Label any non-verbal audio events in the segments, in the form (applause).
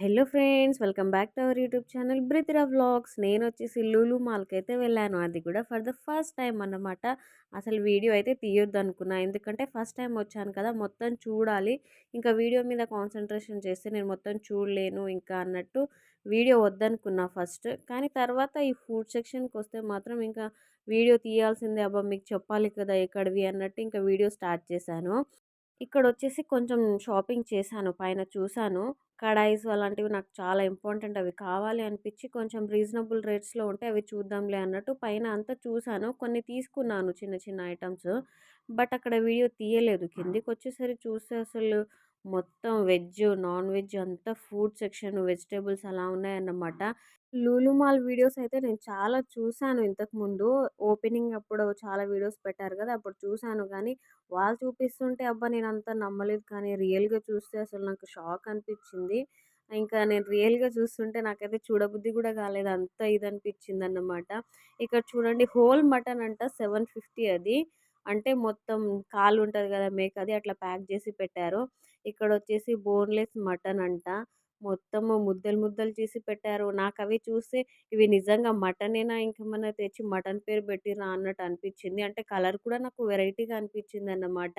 Hello friends welcome back to our YouTube channel బ్రితిరా vlogs. నేను వచ్చేసి లూలు మాల్కి అయితే వెళ్ళాను. అది కూడా ఫర్ ద ఫస్ట్ టైం అన్నమాట. అసలు వీడియో అయితే తీయొద్దు అనుకున్నా. ఎందుకంటే ఫస్ట్ టైం వచ్చాను కదా మొత్తం చూడాలి. ఇంకా వీడియో మీద కాన్సన్ట్రేషన్ చేస్తే నేను మొత్తం చూడలేను ఇంకా అన్నట్టు వీడియో వద్దనుకున్నా ఫస్ట్. కానీ తర్వాత ఈ ఫుడ్ సెక్షన్కి వస్తే మాత్రం ఇంకా వీడియో తీయాల్సిందే. అబ్బా మీకు చెప్పాలి కదా ఎక్కడివి అన్నట్టు ఇంకా వీడియో స్టార్ట్ చేశాను. ఇక్కడ వచ్చేసి కొంచెం షాపింగ్ చేశాను. పైన చూశాను. కడాయిస్ అలాంటివి నాకు చాలా ఇంపార్టెంట్ అవి కావాలి అనిపించి కొంచెం రీజనబుల్ రేట్స్లో ఉంటే అవి చూద్దాంలే అన్నట్టు పైన అంతా చూశాను. కొన్ని తీసుకున్నాను చిన్న చిన్న ఐటమ్స్. బట్ అక్కడ వీడియో తీయలేదు. కిందికి వచ్చేసరి చూస్తే అసలు మొత్తం వెజ్ నాన్ వెజ్ అంతా ఫుడ్ సెక్షన్ వెజిటేబుల్స్ అలా ఉన్నాయన్నమాట. లూలు మాల్ వీడియోస్ అయితే నేను చాలా చూశాను ఇంతకుముందు ఓపెనింగ్ అప్పుడు చాలా వీడియోస్ పెట్టారు కదా అప్పుడు చూశాను కానీ వాళ్ళు చూపిస్తుంటే అబ్బా! నేను అంత నమ్మలేదు కానీ రియల్గా చూస్తే అసలు నాకు షాక్ అనిపించింది. ఇంకా నేను రియల్గా చూస్తుంటే నాకైతే చూడబుద్ధి కూడా కాలేదు. అంత ఇది అనిపించింది అన్నమాట ఇక్కడ చూడండి హోల్ మటన్ అంట సెవెన్ ఫిఫ్టీ అది. అంటే మొత్తం కాలు ఉంటుంది కదా మేక అది అట్లా ప్యాక్ చేసి పెట్టారు. ఇక్కడ వచ్చేసి బోన్లెస్ మటన్ అంట. మొత్తము ముద్దలు ముద్దలు చేసి పెట్టారు. నాకు అవి చూస్తే ఇవి నిజంగా మటనేనా ఇంకేమన్నా తెచ్చి మటన్ పేరు పెట్టిరా అన్నట్టు అనిపించింది. అంటే కలర్ కూడా నాకు వెరైటీగా అనిపించింది అన్నమాట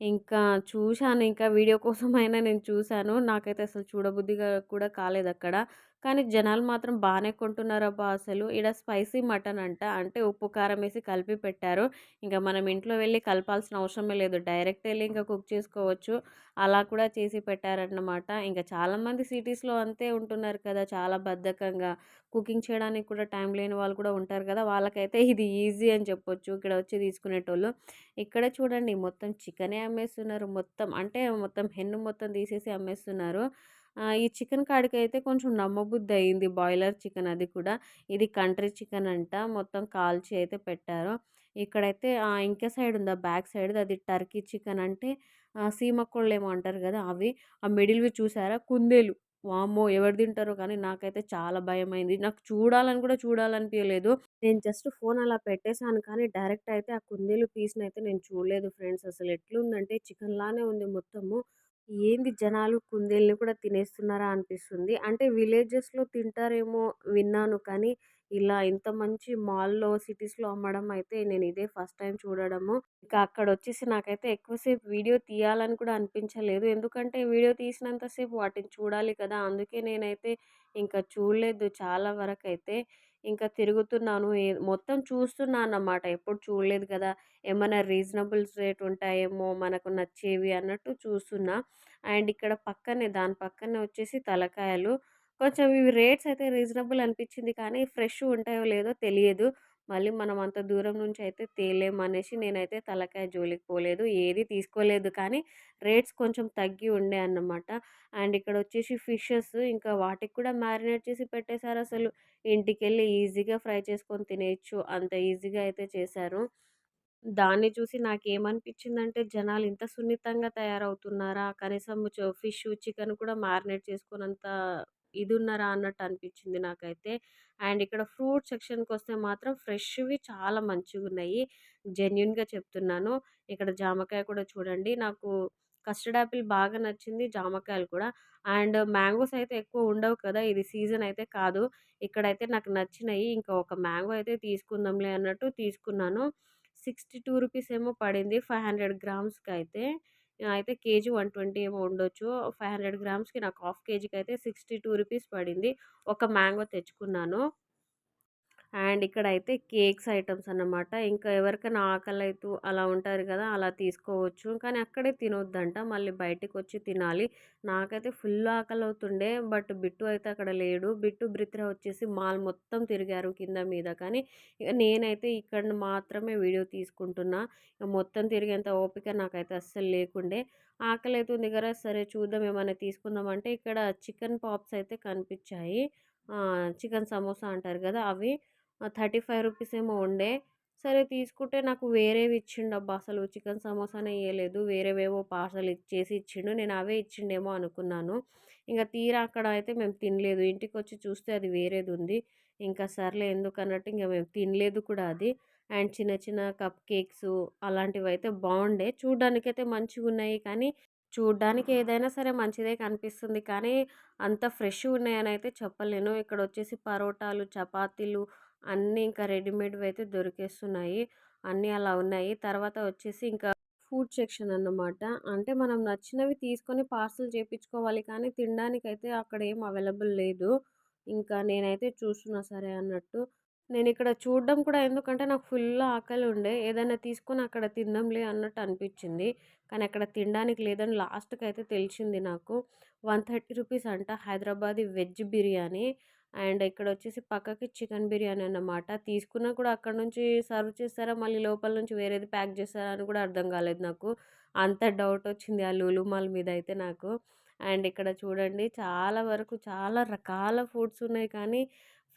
ఇంకా చూశాను. ఇంకా వీడియో కోసమైనా నేను చూశాను. నాకైతే అసలు చూడబుద్ధిగా కూడా కాలేదు అక్కడ కానీ జనాలు మాత్రం బాగానే కొంటున్నారబ్బా అసలు. ఈడ స్పైసీ మటన్ అంట. అంటే ఉప్పు కారం వేసి కలిపి పెట్టారు. ఇంకా మనం ఇంట్లో వెళ్ళి కలపాల్సిన అవసరమే లేదు. డైరెక్ట్ వెళ్ళి ఇంకా కుక్ చేసుకోవచ్చు. అలా కూడా చేసి పెట్టారన్నమాట. ఇంకా చాలామంది సిటీస్లో అంతే ఉంటున్నారు కదా చాలా బద్ధకంగా. కుకింగ్ చేయడానికి కూడా టైం లేని వాళ్ళు కూడా ఉంటారు కదా వాళ్ళకైతే ఇది ఈజీ అని చెప్పొచ్చు. ఇక్కడ వచ్చి తీసుకునేటోళ్ళు. ఇక్కడ చూడండి మొత్తం చికెనే అమ్మేస్తున్నారు. మొత్తం అంటే మొత్తం హెన్ను మొత్తం తీసేసి అమ్మేస్తున్నారు. ఈ చికెన్ కాడికి అయితే కొంచెం నమ్మబుద్ధి అయింది బాయిలర్ చికెన్ అది కూడా. ఇది కంట్రీ చికెన్ అంట. మొత్తం కాల్చి అయితే పెట్టారు. ఇక్కడైతే ఇంకే సైడ్ ఉందా? బ్యాక్ సైడ్ అది టర్కీ చికెన్ అంటే సీమక్కోళ్ళు ఏమో అంటారు కదా అవి. ఆ మిడిల్వి చూసారా? కుందేలు. వామ్మో! ఎవరు తింటారో కానీ నాకైతే చాలా భయమైంది. నాకు చూడాలని కూడా చూడాలనిపించలేదు నేను జస్ట్ ఫోన్ అలా పెట్టేశాను కానీ డైరెక్ట్ అయితే ఆ కుందేలు పీస్ని అయితే నేను చూడలేదు ఫ్రెండ్స్. అసలు ఎట్లుందంటే చికెన్ లానే ఉంది మొత్తము. ఏంది జనాలు కుందేల్ని కూడా తినేస్తున్నారా అనిపిస్తుంది. అంటే విలేజెస్లో తింటారేమో విన్నాను కానీ ఇలా ఇంత మంచి మాల్లో సిటీస్లో అమ్మడం అయితే నేను ఇదే ఫస్ట్ టైం చూడడము. ఇంకా అక్కడ వచ్చేసి నాకైతే ఎక్కువసేపు వీడియో తీయాలని కూడా అనిపించలేదు. ఎందుకంటే వీడియో తీసినంతసేపు వాటిని చూడాలి కదా అందుకే నేనైతే ఇంకా చూడలేదు చాలా వరకు అయితే. ఇంకా తిరుగుతున్నాను. మొత్తం చూస్తున్నాను అన్నమాట ఎప్పుడు చూడలేదు కదా! ఏమైనా రీజనబుల్స్ రేట్ ఉంటాయేమో మనకు నచ్చేవి అన్నట్టు చూస్తున్నా. అండ్ ఇక్కడ పక్కనే దాని పక్కనే వచ్చేసి తలకాయలు. కొంచెం ఇవి రేట్స్ అయితే రీజనబుల్ అనిపించింది కానీ ఫ్రెష్ ఉంటాయో లేదో తెలియదు. మళ్ళీ మనం అంత దూరం నుంచి అయితే తేలేమనేసి నేనైతే తలకాయ జోలికి పోలేదు. ఏది తీసుకోలేదు. కానీ రేట్స్ కొంచెం తగ్గి ఉండే అన్నమాట. అండ్ ఇక్కడ వచ్చేసి ఫిషెస్ ఇంకా వాటికి కూడా మ్యారినేట్ చేసి పెట్టేశారు అసలు. ఇంటికి వెళ్ళి ఈజీగా ఫ్రై చేసుకొని తినేయచ్చు. అంత ఈజీగా అయితే చేశారు. దాన్ని చూసి నాకేమనిపించిందంటే జనాలు ఇంత సున్నితంగా తయారవుతున్నారా? కనీసం ఫిష్ చికెన్ కూడా మ్యారినేట్ చేసుకున్నంత ఇది ఉన్నారా అన్నట్టు అనిపించింది నాకైతే. అండ్ ఇక్కడ ఫ్రూట్ సెక్షన్కి వస్తే మాత్రం ఫ్రెష్వి చాలా మంచిగా ఉన్నాయి జెన్యున్గా చెప్తున్నాను. ఇక్కడ జామకాయ కూడా చూడండి. నాకు కస్టర్డ్ యాపిల్ బాగా నచ్చింది జామకాయలు కూడా. అండ్ మ్యాంగోస్ అయితే ఎక్కువ ఉండవు కదా ఇది సీజన్ అయితే కాదు. ఇక్కడైతే నాకు నచ్చినాయి. ఇంకా ఒక మ్యాంగో అయితే తీసుకుందాంలే అన్నట్టు తీసుకున్నాను. సిక్స్టీ టూ రూపీస్ ఏమో పడింది ఫైవ్ హండ్రెడ్ గ్రామ్స్కి అయితే అయితే కేజీ వన్ ట్వంటీ ఏమో ఉండొచ్చు. ఫైవ్ హండ్రెడ్ గ్రామ్స్కి నాకు హాఫ్ కేజీకి అయితే సిక్స్టీ టూ రూపీస్ పడింది. ఒక మ్యాంగో తెచ్చుకున్నాను. అండ్ ఇక్కడ అయితే కేక్స్ ఐటమ్స్ అన్నమాట. ఇంకా ఎవరికైనా ఆకలి అవుతూ అలా ఉంటారు కదా అలా తీసుకోవచ్చు. కానీ అక్కడే తినొద్దంట. మళ్ళీ బయటికి వచ్చి తినాలి. నాకైతే ఫుల్ ఆకలి అవుతుండే బట్ బిట్టు అయితే అక్కడ లేడు. బిట్టు బ్రిత్ర వచ్చేసి మాల్ మొత్తం తిరిగారు కింద మీద. కానీ నేనైతే ఇక్కడ మాత్రమే వీడియో తీసుకుంటున్నా. మొత్తం తిరిగేంత ఓపిక నాకైతే అస్సలు లేకుండే. ఆకలి అవుతుంది కదా సరే చూద్దాం ఏమైనా తీసుకుందాం అంటే ఇక్కడ చికెన్ పాప్స్ అయితే కనిపించాయి. చికెన్ సమోసా అంటారు కదా అవి. థర్టీ ఫైవ్ రూపీస్ ఏమో ఉండే. సరే తీసుకుంటే నాకు వేరేవి ఇచ్చిండు. అబ్బా! అసలు చికెన్ సమోసానే ఇవ్వలేదు వేరేవేవో పార్సల్ ఇచ్చేసి ఇచ్చిండు. నేను అవే ఇచ్చిండేమో అనుకున్నాను. ఇంకా తీరా అక్కడ అయితే మేము తినలేదు. ఇంటికి వచ్చి చూస్తే అది వేరేది ఉంది ఇంకా సర్లే ఎందుకు అన్నట్టు ఇంకా మేము తినలేదు కూడా అది. అండ్ చిన్న చిన్న కప్ కేక్స్ అలాంటివి అయితే బాగుండే చూడడానికైతే మంచిగా ఉన్నాయి కానీ చూడ్డానికి ఏదైనా సరే మంచిదే కనిపిస్తుంది. కానీ అంత ఫ్రెష్ ఉన్నాయని అయితే చెప్పలేను. ఇక్కడ వచ్చేసి పరోటాలు చపాతీలు అన్నీ ఇంకా రెడీమేడ్వి అయితే దొరికేస్తున్నాయి. అన్నీ అలా ఉన్నాయి. తర్వాత వచ్చేసి ఇంకా ఫుడ్ సెక్షన్ అన్నమాట. అంటే మనం నచ్చినవి తీసుకొని పార్సల్ చేయించుకోవాలి కానీ తినడానికి అయితే అక్కడ ఏం అవైలబుల్ లేదు. ఇంకా నేనైతే చూస్తున్నా సరే అన్నట్టు. నేను ఇక్కడ చూడడం కూడా ఎందుకంటే నాకు ఫుల్ ఆకలి ఉండే. ఏదైనా తీసుకొని అక్కడ తిందాంలే అన్నట్టు అనిపించింది కానీ అక్కడ తినడానికి లేదని లాస్ట్కి అయితే తెలిసింది నాకు. వన్ థర్టీ రూపీస్ అంట హైదరాబాదీ వెజ్ బిర్యానీ. అండ్ ఇక్కడ వచ్చేసి పక్కకి చికెన్ బిర్యానీ అన్నమాట. తీసుకున్నా కూడా అక్కడ నుంచి సర్వ్ చేస్తారా? మళ్ళీ లోపల నుంచి వేరేది ప్యాక్ చేస్తారా? అని కూడా అర్థం కాలేదు నాకు. అంత డౌట్ వచ్చింది ఆ లూలుమాల్ మీద అయితే నాకు. అండ్ ఇక్కడ చూడండి చాలా వరకు చాలా రకాల ఫుడ్స్ ఉన్నాయి కానీ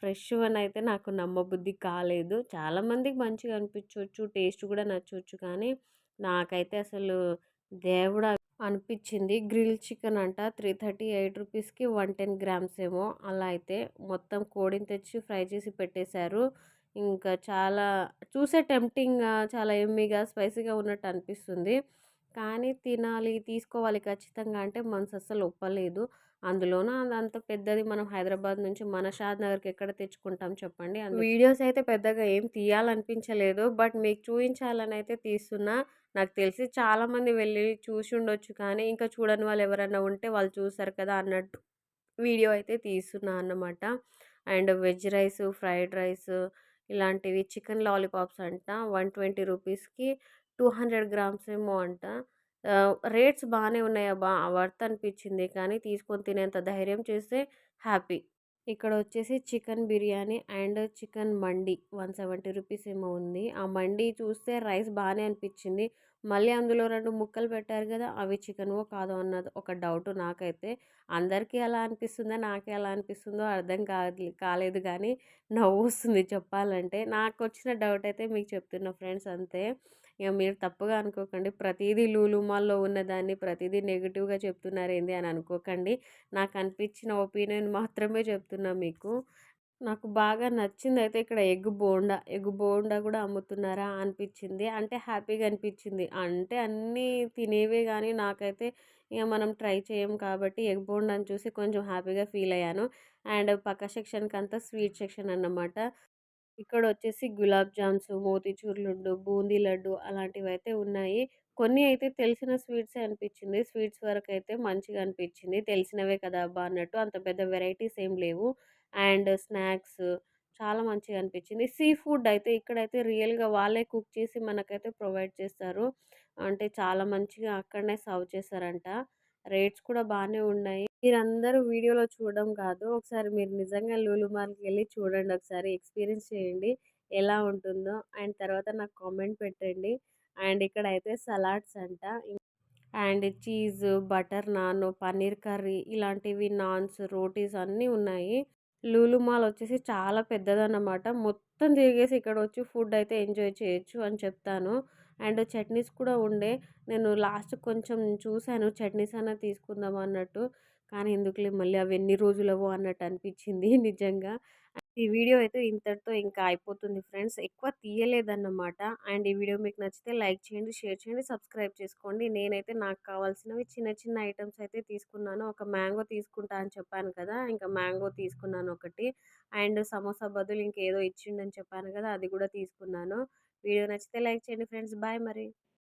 ఫ్రెష్ అని అయితే నాకు నమ్మబుద్ధి కాలేదు. చాలామందికి మంచిగా అనిపించవచ్చు టేస్ట్ కూడా నచ్చవచ్చు కానీ నాకైతే అసలు దేవుడా అనిపించింది గ్రిల్ చికెన్ అంట త్రీ థర్టీ ఎయిట్ రూపీస్కి వన్ టెన్ గ్రామ్స్ ఏమో అలా అయితే మొత్తం కోడిని తెచ్చి ఫ్రై చేసి పెట్టేశారు. ఇంకా చాలా చూసే టెంప్టింగ్గా చాలా ఎమ్మీగా స్పైసీగా ఉన్నట్టు అనిపిస్తుంది. కానీ తినాలి తీసుకోవాలి ఖచ్చితంగా అంటే మనసు అస్సలు ఒప్పలేదు. అందులోనూ అంత పెద్దది మనం హైదరాబాద్ నుంచి మన షాద్ నగర్కి ఎక్కడ తెచ్చుకుంటాం చెప్పండి. వీడియోస్ అయితే పెద్దగా ఏం తీయాలనిపించలేదు. బట్ మీకు చూపించాలని అయితే తీస్తున్నా. నాకు తెలిసి చాలామంది వెళ్ళి చూసి ఉండొచ్చు కానీ ఇంకా చూడని వాళ్ళు ఎవరైనా ఉంటే వాళ్ళు చూసారు కదా అన్నట్టు వీడియో అయితే తీస్తున్నా అన్నమాట. And veg rice fried rice ఇలాంటివి చికెన్ లాలీపాప్స్ అంట. వన్ ట్వంటీ రూపీస్కి టూ హండ్రెడ్ గ్రామ్స్ ఏమో అంట. రేట్స్ బాగానే ఉన్నాయి బా వర్త్ అనిపించింది కానీ తీసుకొని తినేంత ధైర్యం చేస్తే హ్యాపీ. ఇక్కడ వచ్చేసి chicken biryani and chicken mandi one seventy rupees ఏమో ఉంది. ఆ మండి చూస్తే రైస్ బాగానే అనిపించింది. మళ్ళీ అందులో రెండు ముక్కలు పెట్టారు కదా! అవి చికెన్వో కాదో అన్నది ఒక డౌట్ నాకైతే. అందరికీ అలా అనిపిస్తుందో నాకే ఎలా అనిపిస్తుందో అర్థం కాదు కాలేదు కానీ నవ్వు వస్తుంది చెప్పాలంటే. నాకు వచ్చిన డౌట్ అయితే మీకు చెప్తున్నా ఫ్రెండ్స్ అంతే. ఇక మీరు తప్పుగా అనుకోకండి. ప్రతిదీ లూలుమాల్లో ఉన్నదాన్ని ప్రతిదీ నెగిటివ్గా చెప్తున్నారు ఏంది అని అనుకోకండి. నాకు అనిపించిన ఒపీనియన్ మాత్రమే చెప్తున్నా మీకు. నాకు బాగా నచ్చింది అయితే ఇక్కడ ఎగ్ బోండా. ఎగ్ బోండా కూడా అమ్ముతున్నారా అనిపించింది అంటే హ్యాపీగా అనిపించింది అంటే అన్నీ తినేవే కానీ నాకైతే ఇక మనం ట్రై చేయం కాబట్టి ఎగ్ బోండాని చూసి కొంచెం హ్యాపీగా ఫీల్ అయ్యాను. అండ్ పక్క సెక్షన్కి అంతా స్వీట్ సెక్షన్ అన్నమాట. ఇక్కడ వచ్చేసి గులాబ్ జామ్స్ మోతీచూర్ లడ్డు బూందీ లడ్డు అలాంటివి అయితే ఉన్నాయి. కొన్ని అయితే తెలిసిన స్వీట్సే అనిపించింది స్వీట్స్ వరకు అయితే మంచిగా అనిపించింది తెలిసినవే కదా అబ్బా అన్నట్టు అంత పెద్ద వెరైటీస్ ఏం లేవు. అండ్ స్నాక్స్ చాలా మంచిగా అనిపించింది. సీ ఫుడ్ అయితే ఇక్కడైతే రియల్గా వాళ్ళే కుక్ చేసి మనకైతే ప్రొవైడ్ చేస్తారు. అంటే చాలా మంచిగా అక్కడనే సర్వ్ చేస్తారంట రేట్స్ కూడా బాగానే ఉన్నాయి. మీరందరూ వీడియోలో చూడడం కాదు. ఒకసారి మీరు నిజంగా లూలుమాల్కి వెళ్ళి చూడండి. ఒకసారి ఎక్స్పీరియన్స్ చేయండి. ఎలా ఉంటుందో అండ్ తర్వాత నాకు కామెంట్ పెట్టండి. అండ్ ఇక్కడ అయితే సలాడ్స్ అంట. And cheese butter naan paneer curry ఇలాంటివి నాన్స్ రోటీస్ అన్నీ ఉన్నాయి. లూలు మాల్ వచ్చేసి చాలా పెద్దదన్నమాట. మొత్తం తిరిగేసి ఇక్కడ వచ్చి ఫుడ్ అయితే ఎంజాయ్ చేయొచ్చు అని చెప్తాను. అండ్ చట్నీస్ కూడా ఉండే. నేను లాస్ట్ కొంచెం చూశాను చట్నీస్ అన్న తీసుకుందాం అన్నట్టు. కానీ ఎందుకులే మళ్ళీ అవి ఎన్ని రోజులవో అన్నట్టు అనిపించింది (laughs) నిజంగా. ఈ వీడియో అయితే ఇంతటితో ఇంకా అయిపోతుంది ఫ్రెండ్స్. ఎక్కువ తీయలేదన్నమాట. అండ్ ఈ వీడియో మీకు నచ్చితే లైక్ చేయండి షేర్ చేయండి సబ్స్క్రైబ్ చేసుకోండి. నేనైతే నాకు కావాల్సినవి చిన్న చిన్న ఐటమ్స్ అయితే తీసుకున్నాను. ఒక మ్యాంగో తీసుకుంటా అని చెప్పాను కదా! ఇంకా మ్యాంగో తీసుకున్నాను ఒకటి. అండ్ సమోసా బదులు ఇంకేదో ఇచ్చిండని చెప్పాను కదా! అది కూడా తీసుకున్నాను. వీడియో నచ్చితే లైక్ చేయండి ఫ్రెండ్స్. బాయ్ మరి.